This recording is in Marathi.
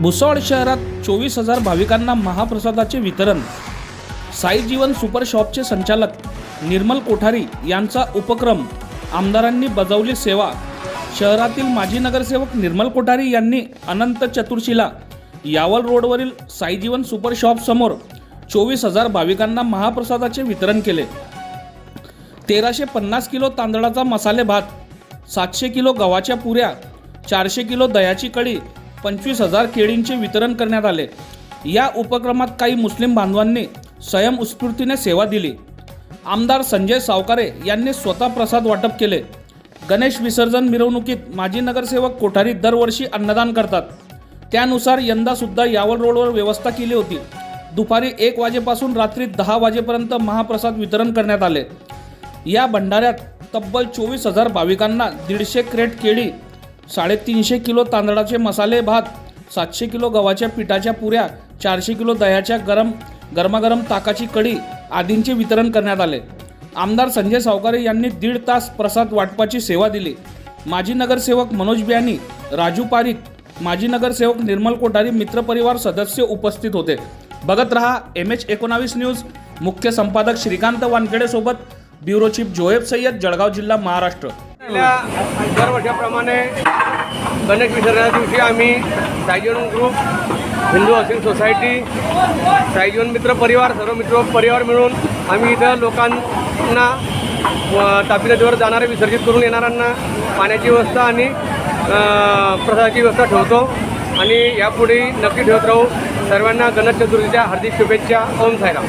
भुसावळ शहरात चोवीस हजार भाविकांना महाप्रसादाचे वितरण. साई जीवन सुपर शॉपचे संचालक निर्मल कोठारी यांचा उपक्रम. आमदारांनी बजावली सेवा. शहरातील माजी नगरसेवक निर्मल कोठारी यांनी अनंत चतुर्शीला यावल रोडवरील साई जीवन सुपर शॉप समोर चोवीस हजार भाविकांना महाप्रसादाचे वितरण केले. तेराशे पन्नास किलो तांदळाचा मसाले भात सातशे किलो गव्हाच्या पुऱ्या चारशे किलो दह्याची कळी पंचवीस हजार केळींचे वितरण करण्यात आले. या उपक्रमात काही मुस्लिम बांधवांनी स्वयंस्फूर्तीने सेवा दिली. आमदार संजय सावकारे यांनी स्वतः प्रसाद वाटप केले. गणेश विसर्जन मिरवणुकीत माजी नगरसेवक कोठारी दरवर्षी अन्नदान करतात. त्यानुसार यंदासुद्धा यावल रोडवर व्यवस्था केली होती. दुपारी एक वाजेपासून रात्री दहा वाजेपर्यंत महाप्रसाद वितरण करण्यात आले. या भंडाऱ्यात तब्बल चोवीस हजार भाविकांना दीडशे क्रेट केळी साडेतीनशे किलो तांदळाचे मसाले भात सातशे किलो गव्हाच्या पिठाच्या पुऱ्या चारशे किलो दह्याच्या गरम गरमागरम ताकाची कढी आदींचे वितरण करण्यात आले. आमदार संजय सावकारे यांनी दीड तास प्रसाद वाटपाची सेवा दिली. माजी नगरसेवक मनोज बियानी राजू पारिक माजी नगरसेवक निर्मल कोठारी मित्रपरिवार सदस्य उपस्थित होते. बघत रहा एम एच एकोणावीस न्यूज. मुख्य संपादक श्रीकांत वानखेडेसोबत ब्युरो चीफ जोएब सय्यद जळगाव जिल्हा महाराष्ट्र. दरवर्षाप्रमाणे गणेश विसर्जना दिवशी आम्ही सायजन ग्रुप हिंदू हाऊसिंग सोसायटी सायजन मित्र परिवार सर्व मित्र परिवार मिळून आम्ही इथं लोकांना तापी नदीवर जाणारे विसर्जित करून येणाऱ्यांना पाण्याची व्यवस्था आणि प्रसादाची व्यवस्था ठेवतो. आणि यापुढे नक्की ठेवत राहू. सर्वांना गणेश चतुर्थीच्या हार्दिक शुभेच्छा. ओम साईराम.